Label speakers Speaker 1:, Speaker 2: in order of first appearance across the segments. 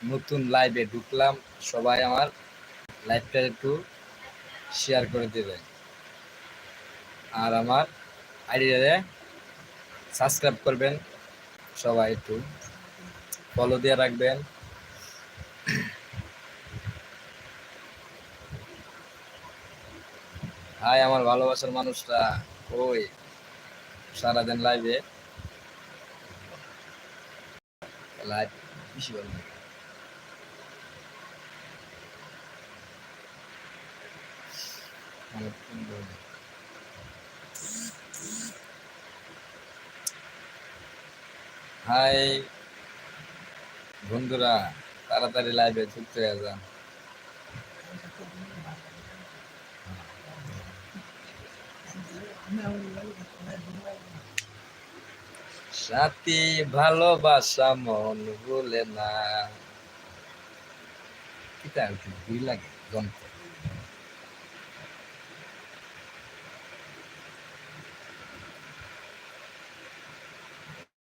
Speaker 1: নতুন লাইভে ঢুকলাম। সবাই আমার লাইভটা একটু শেয়ার করে দেবে। আর আমার আইডিয়াতে সাবস্ক্রাইব করবেন। সবাই একটু ফলো দিয়ে রাখবেন। হাই, আমার ভালোবাসার মানুষরা ওই সারাদিন লাইভে লাইভ বেশি ভালো লাগে। আমার ফোন ধরবে। হাই বন্ধুরা, তাড়াতাড়ি লাইভে যুক্ত হয়ে যান। সাথী ভালোবাসা মন ভুলে না। কি দুই লাগে? যন্ত্র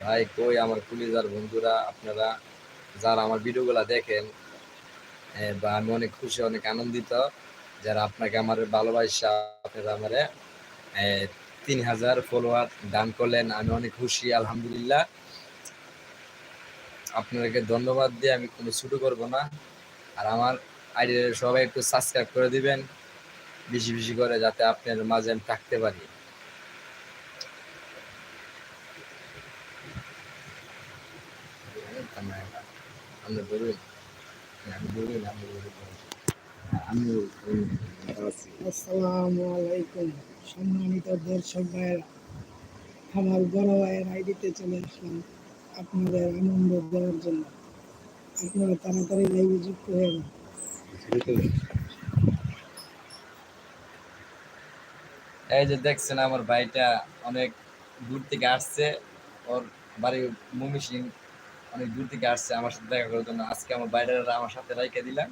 Speaker 1: ভাই, কই আমার পুলিশার বন্ধুরা, আপনারা যারা আমার ভিডিওগুলা দেখেন বা আমি অনেক খুশি, অনেক আনন্দিত যারা আপনাকে আমার ভালোবাসা, আপনারা আমারে তিন হাজার ফলোয়ার দান করলেন। আমি অনেক খুশি, আলহামদুলিল্লাহ। আপনাদেরকে ধন্যবাদ দিয়ে আমি কোনো শুরু করব না। আর আমার আইডিয়া সবাই একটু সাবস্ক্রাইব করে দিবেন, বেশি বেশি করে যাতে আপনার মাঝে আমি থাকতে পারি। আমরা বলুন আমি বলুন আমি আমি
Speaker 2: আসসালামু আলাইকুম। সম্মানিত দর্শক ভাইয়েরা আমার বড় ভাইয়ের আইডিতে চলে আসলাম আপনাদের আনন্দ দেওয়ার জন্য। আপনারা তাড়াতাড়ি লাইভে যুক্ত হয়ে
Speaker 1: এই যে দেখছেন আমার ভাইটা অনেক দূর থেকে আসছে। ওর বাড়ি মুমি সিং অনেক দূর থেকে আসছে আমার সাথে দেখা করার জন্য। আজকে আমার বাইরে আমার সাথে রাইকে দিলাম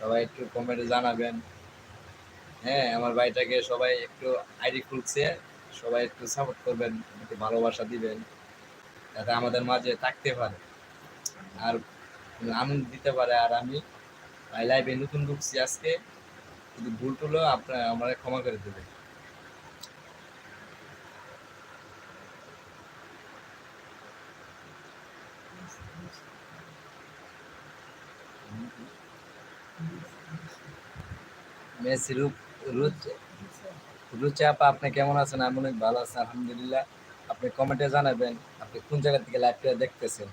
Speaker 1: সবাই একটু কমেন্টে জানাবেন। হ্যাঁ আমার ভাইটাকে সবাই একটু আইডি খুলছে। সবাই একটু সাপোর্ট করবেন, একটু ভালোবাসা দিবেন, যাতে আমাদের মাঝে থাকতে পারে। আর আনন্দ দিতে পারে। আর আমি লাইভে নতুন ঢুকছি আজকে। যদি ভুল টুলো আপনার আমার ক্ষমা করে দেবেন। মেসি রূপ রুচ রুচি আপা আপনি কেমন আছেন? আমি অনেক ভালো আছি আলহামদুলিল্লাহ। আপনি কমেন্টে জানাবেন আপনি কোন জায়গা থেকে লাইভটা দেখতেছেন?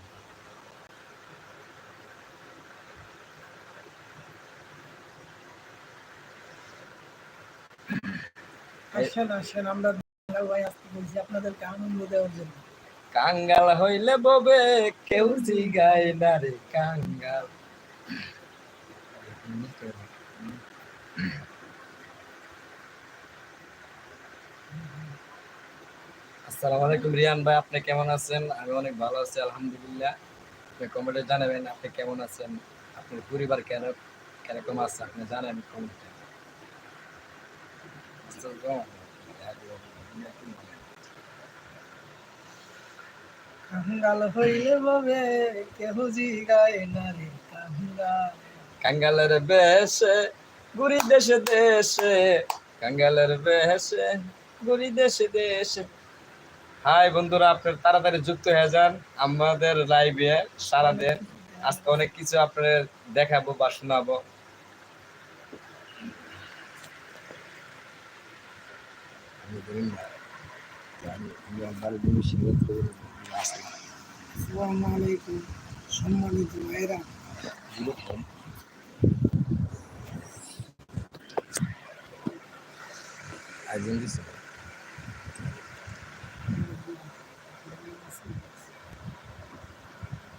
Speaker 2: আসেন আসেন আমরা ভাই আজকে বলছি আপনাদেরকে আনন্দ দেওয়ার জন্য।
Speaker 1: কাঙ্গাল হইলে ববে কেউ জিগায় না রে কাঙ্গাল। আসসালামু আলাইকুম রিয়ান ভাই আপনি কেমন আছেন? আমি অনেক ভালো আছি আলহামদুলিল্লাহ। আপনি কমেন্টে জানাবেন আপনি কেমন আছেন? আপনার পরিবার কেন কীরকম আছে আপনি জানেন কমেন্টে।
Speaker 2: কাঙ্গাল হইলে ববে কেহ জিগায় না রে কাঙ্গাল।
Speaker 1: কাঙ্গালের বেশে গুড়ি দেশে দেশে কাঙ্গালের বেশে গুড়ি দেশে দেশে। হাই বন্ধুরা আপনার তাড়াতাড়ি যুক্ত হয়ে যান। আমাদের লাইভে সারাদিন আজকে অনেক কিছু আপনাদের দেখাবো বা শোনাবো।
Speaker 2: সম্মানিত ভাইরা
Speaker 1: একজন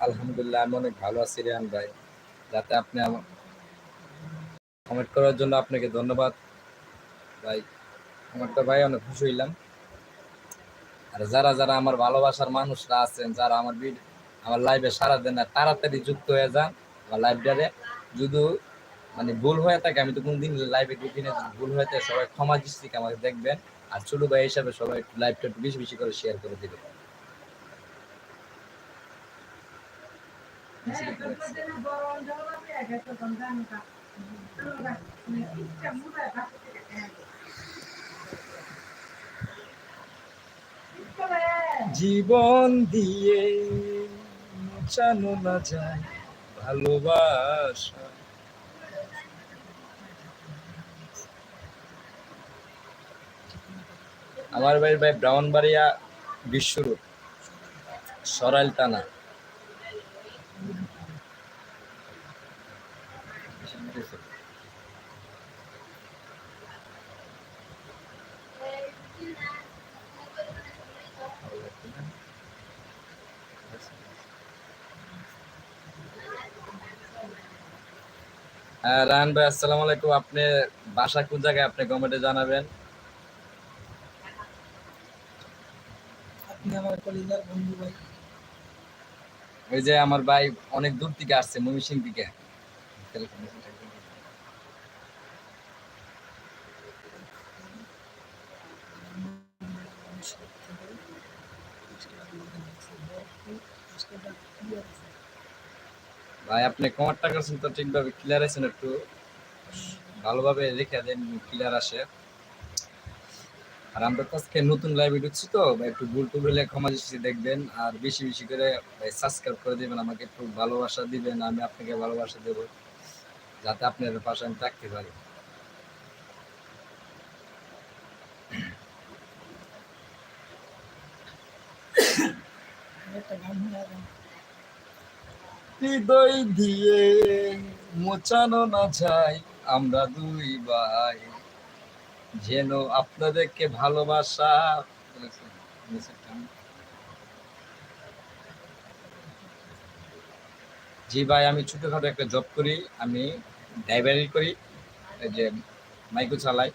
Speaker 1: আলহামদুলিল্লাহ, আমি অনেক ভালো আছি রেহান ভাই। যাতে আপনি কমেন্ট করার জন্য আপনাকে ধন্যবাদ। ভাই, আমার তো ভাই অনেক খুশি হইলাম। আর যারা যারা আমার ভালোবাসার মানুষরা আছেন, যারা আমার ভিড আমার লাইভে সারা দেন না, তাড়াতাড়ি যুক্ত হয়ে যান আমার লাইভটারে যদি মানে ভুল হয়ে থাকে, আমি তো কোনদিন লাইভে ঢুকি না ভুল হয়ে থাকে, সবাই ক্ষমা দৃষ্টিকে আমাকে দেখবেন। আর ছোট ভাই হিসাবে সবাই লাইভটা একটু বেশি বেশি করে শেয়ার করে দিবেন। জীবন দিয়ে মোচানো না যায় ভালোবাসা। আমার বাড়ির ভাই ব্রাহ্মণবাড়িয়া বিশ্বরূপ সরাইল টানা রাহান ভাই আসসালামু আলাইকুম। আপনি বাসা কোন জায়গায়? আপনি কমেন্টে জানাবেন। ওই যে আমার ভাই অনেক দূর থেকে আসছে ময়মনসিং থেকে। ভাই, আপনি কমারটা করছেন তো ঠিকভাবে ক্লিয়ার আছেন একটু। ভালোভাবে রেখে দেন ক্লিয়ার আসে। আর আমরা আজকে নতুন লাইভে ঢুকছি তো একটু ভুল টুল হলে ক্ষমা দৃষ্টি দেখবেন। আর বেশি বেশি করে সাবস্ক্রাইব করে দিবেন, আমাকে একটু ভালোবাসা দিবেন, আমি আপনাকে ভালোবাসা দেবো, যাতে আপনার পাশে আমি থাকতে পারি।
Speaker 2: একটা গান।
Speaker 1: হৃদয় দিয়ে মোচানো না যায়, আমরা দুই ভাই। যেন আপনাদেরকে ভালোবাসা জি ভাই, আমি ছোটখাটো একটা জব করি, আমি ড্রাইভারি করি যে মাইকো চালাই।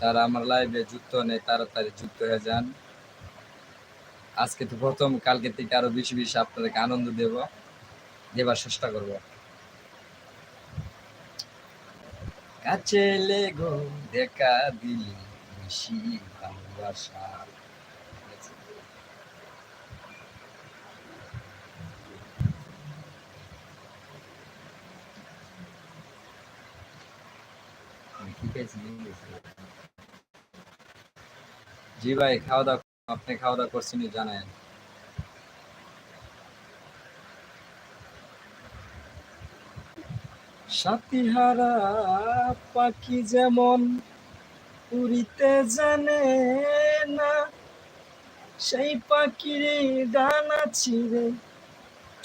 Speaker 1: যারা আমার লাইভে যুক্ত নেই, তাড়াতাড়ি যুক্ত হয়ে যান। আজকে তো প্রথম, কালকে থেকে আরও বেশি বেশি আপনাদেরকে আনন্দ দেব, দেবার চেষ্টা করব। কাছে লেগো, দেখা দিলি বেশি ভালোবাসা। আমি কি খাইছি ইংলিশ জি ভাই, খাওয়া দাওয়া আপনি খাওয়া দাওয়া করছেন জানেন সাতিহারা পাখি যেমন উড়িতে জানে না, সেই পাখির ডানা ছিঁড়ে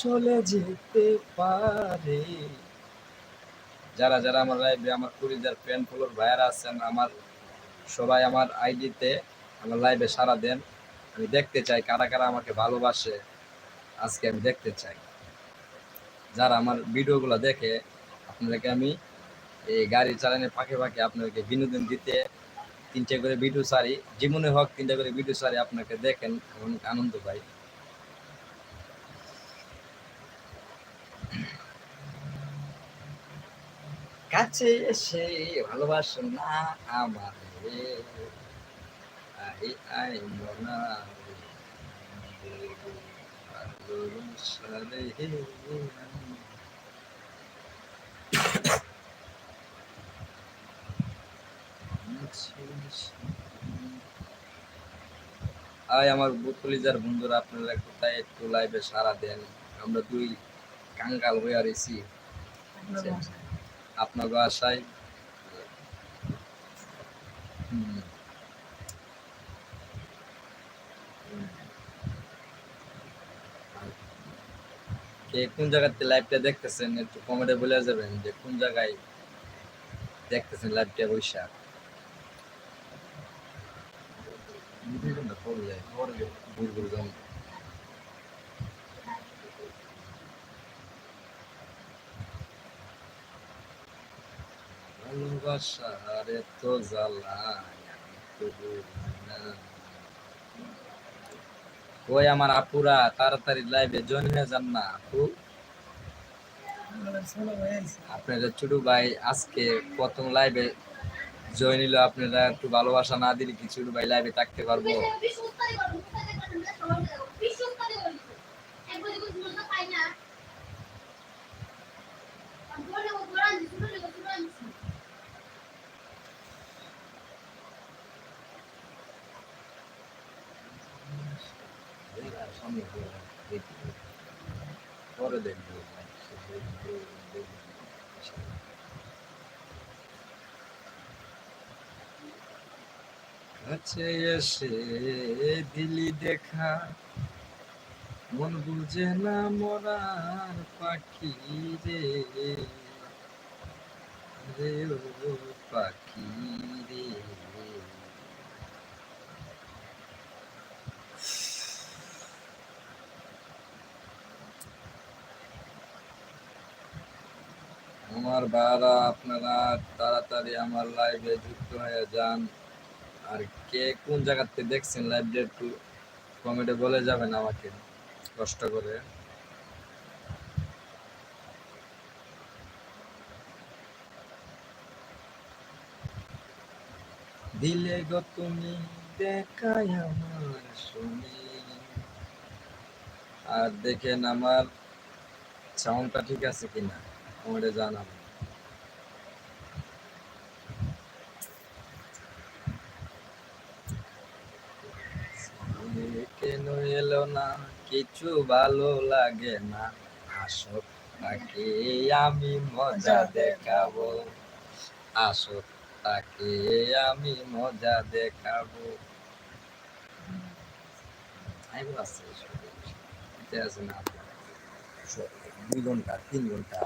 Speaker 1: চলে যেতে পারে। যারা যারা আমার লাইভে আমার কুড়িদার ফ্রেন্ড ফলোর ভাইয়ারা আছেন, আমার সবাই আমার আইডিতে আমার লাইভে সারা দেন। আমি দেখতে চাই কারা কারা আমাকে ভালোবাসে। আজকে আমি দেখতে চাই। যারা আমার ভিডিওগুলো দেখে, আপনাদেরকে আমি এই গাড়ি চালানোর ফাঁকে ফাঁকে আপনাদেরকে বিনোদন দিতে, তিনটে করে ভিডিও সারি জীবনে হোক তিনটে করে ভিডিও সারি আপনাকে দেখেন অনেক আনন্দ পাই। কাছে এসে ভালোবাসো না আমার। মনা ভালোবাসা রে আয় আমার বুকলিজার বন্ধুরা আপনারা কোথায় একটু লাইভে সারা দেন আমরা দুই কাঙ্গাল হয়ে
Speaker 2: আপনার বাসায়।
Speaker 1: আপনার আশায় কে কোন জায়গাতে লাইভটা দেখতেছেন, একটু কমেন্টে বলে যাবেন যে কোন জায়গায় দেখতেছেন লাইভটা বৈশাখ ভালোবাসার এত জ্বালা না। ওই আমার আপুরা তাড়াতাড়ি লাইভে জয়েন হয়ে যান না, আপু।
Speaker 2: আপনাদের ছোট ভাই
Speaker 1: আজকে প্রথম লাইভে জয়েন নিল, আপনারা একটু ভালোবাসা না দিলে কি ছোট ভাই লাইভে থাকতে পারব পরে দেখব কাছে এসে দিলি দেখা। মন বুঝে না মরার পাখি রে। রে ও পাখি রে। আমার বারা আপনারা তাড়াতাড়ি আমার লাইভে যুক্ত হয়ে যান। আর কে কোন জায়গাতে দেখছেন লাইভটা একটু কমেন্টে বলে যাবেন আমাকে, কষ্ট করে। দিলে গো তুমি দেখাই আমার শুনি। আর দেখেন আমার সাউন্ডটা ঠিক আছে কিনা কমেন্টে জানাবেন কেন এলো না কিছু ভালো লাগে না। আসক তাকে আমি মজা দেখাবো। আসক তাকে আমি মজা দেখাবো। আছে না দুই ঘণ্টা, তিন ঘণ্টা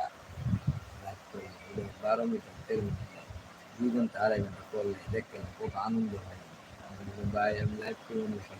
Speaker 1: রাত করে বারো মিনিট, তেরো মিনিট, দুই ঘণ্টা, আড়াই ঘণ্টা করলে দেখতে খুব আনন্দ হয়। ভাই, আমি লাইভ করে অনুষ্ঠান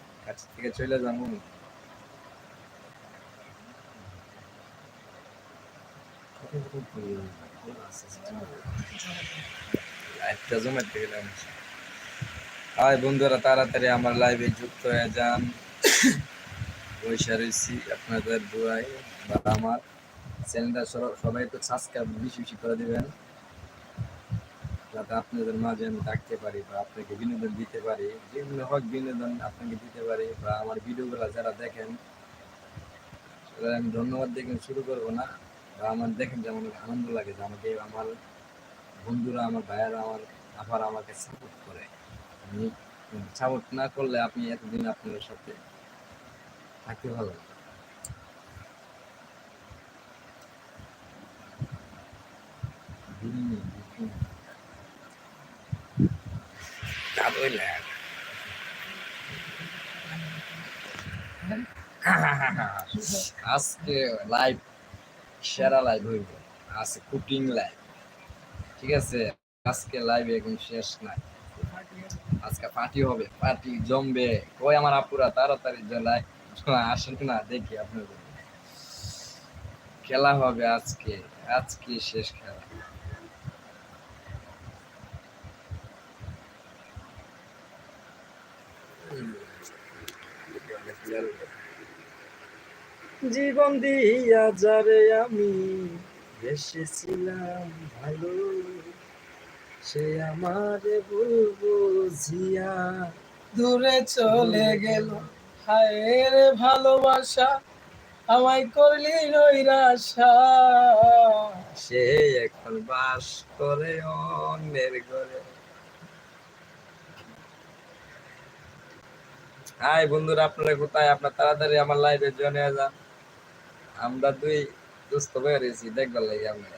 Speaker 1: কাছ থেকে চলে যাব হাই বন্ধুরা, তাড়াতাড়ি আমার লাইভে যুক্ত হয়ে যান। বৈশা রয়েছি আপনাদের দোয়াই বা আমার। চ্যানেলটা সবাই একটু সাবস্ক্রাইব বেশি বেশি করে দিবেন। যাতে আপনাদের মাঝে আমি থাকতে পারি বা আপনাকে বিনোদন দিতে পারি, যেগুলো হোক বিনোদন আপনাকে দিতে পারি বা আমার ভিডিওগুলো যারা দেখেন, তাদের আমি ধন্যবাদ দেখে শুরু করব না। বা আমার দেখেন যে আমার আনন্দ লাগে যে আমাকে আমার বন্ধুরা, আমার ভাইয়েরা, আমার আবার আমাকে সাপোর্ট করে। আমি সাপোর্ট না করলে আপনি এতদিন আপনাদের সাথে থাকতে ভালো লাগে। Cadoy lang. আজকে লাইভ সেরা লাইভ হইব। আজকে কুকিং লাইভ ঠিক আছে? আজকে লাইভ এখন শেষ নাই। আজকে পার্টি হবে পার্টি জমবে। কই আমার আপুরা, তাড়াতাড়ি লাইভ আসেন না, দেখি আপনাদের। খেলা হবে আজকে আজকে শেষ খেলা। জীবন দিয়া যারে আমি এসেছিলাম ভালো, সে আমারে বলব জিয়া
Speaker 2: দূরে চলে গেল। হায়ের ভালোবাসা আমায় করলি নৈরাশা।
Speaker 1: সে এখন বাস করে অন্যের ঘরে। হাই বন্ধুরা, আপনারা কোথায়? আপনার তাড়াতাড়ি আমার লাইভে জয়েন হয়ে যান। আমরা দুই দোস্ত বেরিয়েছি দেখবার লাগে আমরা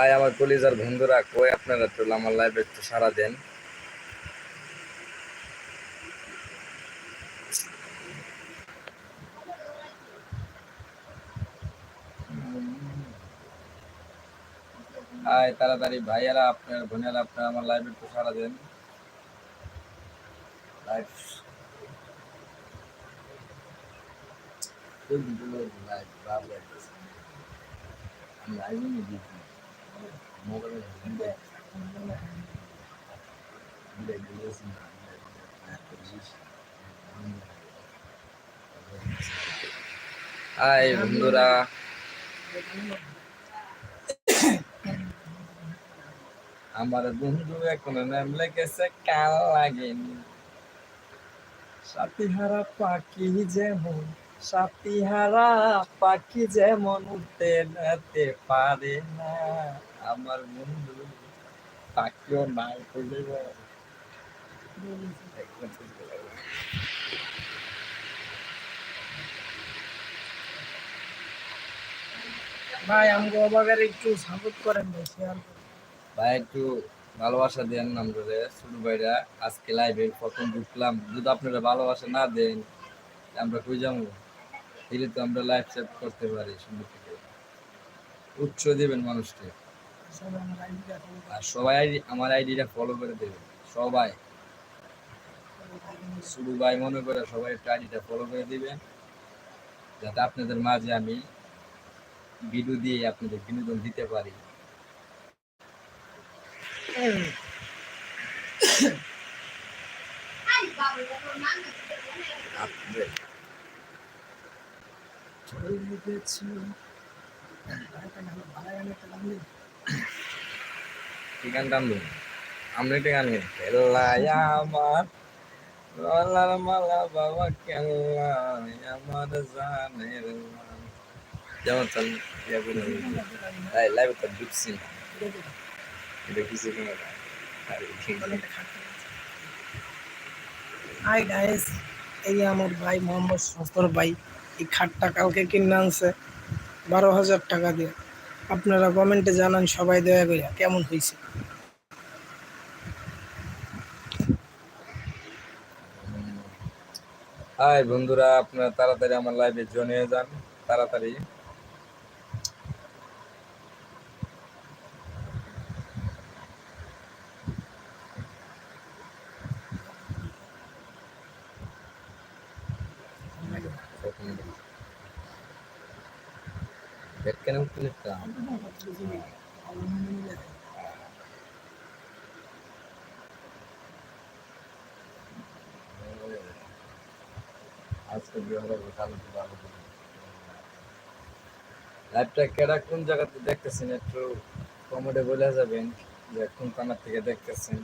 Speaker 1: আয় আমার কলিজার বন্ধুরা, কই আপনারা তো আমার লাইভে একটু সারা দেন। আয় তাড়াতাড়ি ভাইয়ারা আপনার বোনেরা আপনারা আমার লাইভে একটু সারা দেন। লাইভ লাভ লাগতেছে আমি লাইভে নিয়ে দিয়েছি মোবাইলে ভিডিও ভিডিও দিয়েছি না হাই বন্ধুরা আমার বন্ধু এখন নাম লেগেছে কাল লাগেনি। সাথীহারা পাখি যেমন সাথীহারা পাখি যেমন উঠতে যেতে পারে না। আমার বন্ধু পাখিও নাই বলে
Speaker 2: ভাই, আমাকে একটু সাপোর্ট করেন ভাই শেয়ার
Speaker 1: ভাই, একটু ভালোবাসা দেন আমরা শুরু ভাইরা। আজকে লাইভে প্রথম ঢুকলাম যদি আপনারা ভালোবাসা না দেন, আমরা কই যাব? তাহলে তো আমরা লাইভ সেভ করতে পারি সুন্দর থেকে উৎস দিবেন মানুষকে। আর সবাই আমার আইডিটা ফলো করে দেবেন। সবাই। শুরু ভাই মনে করে সবাই একটু আইডিটা ফলো করে দিবেন। যাতে আপনাদের মাঝে আমি ভিডিও দিয়ে আপনাদের বিনোদন দিতে পারি আপনাদের
Speaker 2: চলে গেছি একটা গান ভালো গান একটা গান দিন।
Speaker 1: কি গান টানবো? আমরা একটা আমার মালা বাবা কেল্লায় আমার জানের যেমন চাল লাইভ তো ঢুকছি না এটা কিছু কোনো না। আরে, ঠিক আছে।
Speaker 2: হাই গাইস এই আমার ভাই মোহাম্মদ সস্তর ভাই এই খাটটা কালকে কিনে আনছে বারো হাজার টাকা দিয়ে আপনারা কমেন্টে জানান সবাই দয়া করে কেমন হয়েছে
Speaker 1: হাই বন্ধুরা আপনারা তাড়াতাড়ি আমার লাইভে জয়েন হয়ে যান তাড়াতাড়ি কেন উঠতে আজকে কেডা কোন জায়গাতে দেখতেছেন? একটু কমেন্টে বলে যাবেন যে কোন থেকে দেখতেছেন?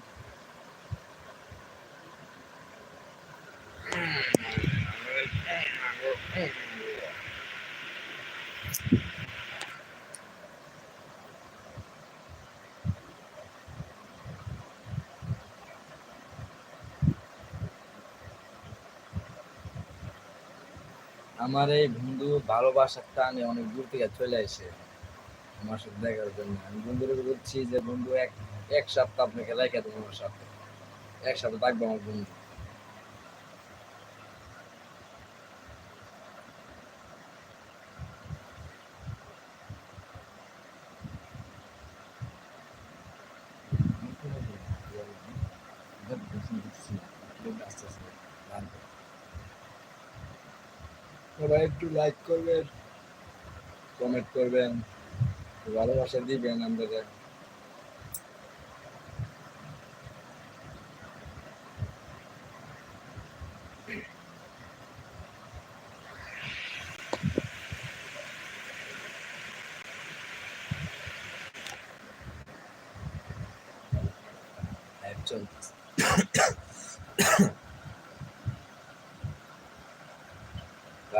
Speaker 1: আমার এই বন্ধু ভালোবাসার টানে অনেক দূর থেকে চলে আসে আমার সাথে দেখার জন্য। আমি বন্ধুরা বলছি যে, বন্ধু, এক এক সপ্তাহ আপনাকে রেখে দেবো আমার সাথে। একসাথে থাকব আমার বন্ধু সবাই একটু লাইক করবেন কমেন্ট করবেন ভালোবাসা দিবেন আমাদের।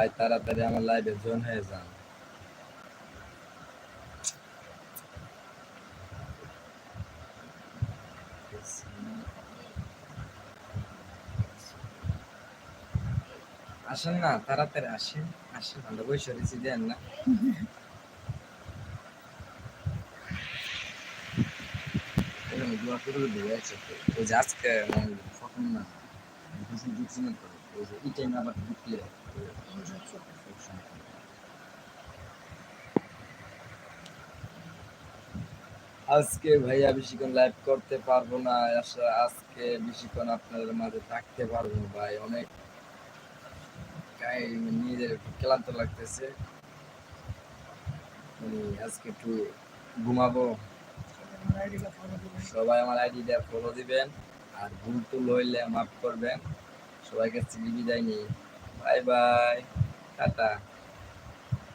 Speaker 1: ভাই, তাড়াতাড়ি আমার লাইভে জয়েন হয়ে যান। আসেন না, তাড়াতাড়ি আসেন আসেন, আমরা বসে রয়েছি, দেন না। করে আজকে ফটো না দিচ্ছি না যে এই টাইমে আবার ঢুকলে। আজকে ভাইয়া বেশিক্ষণ লাইভ করতে পারব না আজকে বেশিক্ষণ আপনাদের মাঝে থাকতে পারব ভাই, অনেক নিজের ক্লান্ত লাগতেছে। আজকে একটু ঘুমাবো। সবাই আমার আইডিটা ফলো দিবেন, আর ভুল টুল হইলে মাফ করবেন। সবাইকে বিদায় নিই। বাই বাই টাটা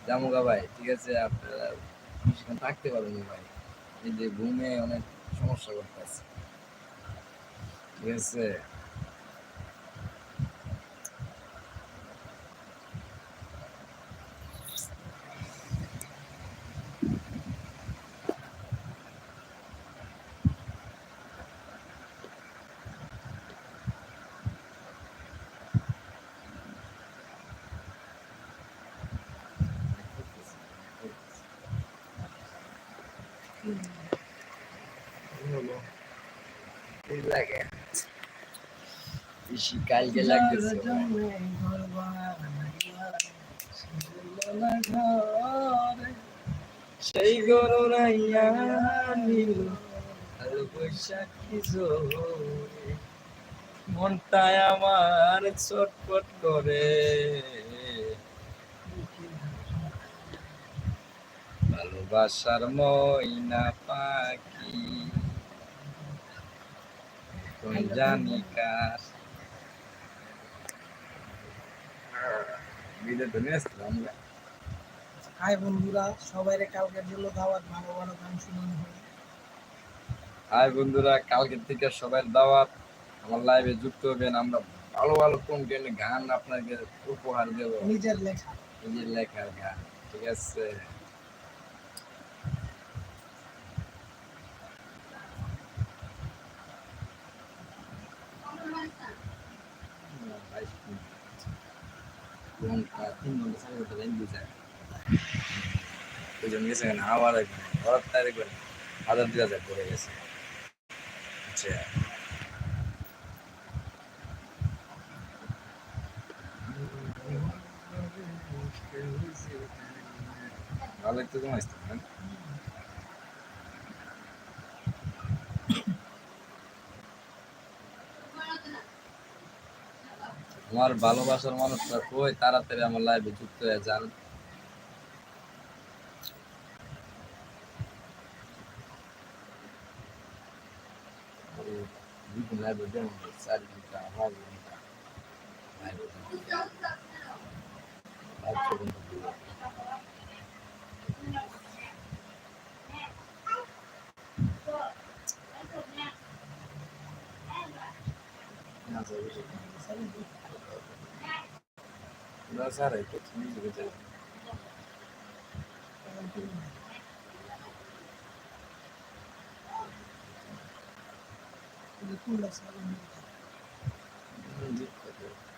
Speaker 1: জামুগা ভাই, ঠিক আছে? আপনারা বেশিক্ষণ থাকতে পারেন ভাই। এই যে ঘুমে অনেক সমস্যা করতেছে। ঠিক আছে এই লাগে সেই বৈশাখী মনটায় আমার ছটফট করে। ভালোবাসার ময়না পাখি জানি কার বিদে তো নিয়ে আসলাম আমরা
Speaker 2: হাই বন্ধুরা সবাই কালকের জন্য দাওয়াত ভালো ভালো গান শুনানো হবে
Speaker 1: হাই বন্ধুরা কালকে থেকে সবাই দাওয়াত। আমার লাইভে যুক্ত হবেন আমরা ভালো ভালো কোন গান আপনাকে উপহার দেব।
Speaker 2: নিজের লেখা।
Speaker 1: নিজের লেখার গান ঠিক আছে? ঘণ্টা তিন ঘণ্টা সাড়ে ঘণ্টা লাইন দিয়ে যায় দুজন গেছে এখানে আবার একবার হঠাৎ তাই দেখবেন হাজার দুই হাজার পড়ে গেছে আচ্ছা ভালো একটু ঘুমাইছে আমার ভালোবাসার মানুষটা কই? তাড়াতাড়ি আমার লাইভে যুক্ত হয়ে যান। লাইভে Lazara è continuato a vedere. Quindi tu la sarà Non dico
Speaker 2: che...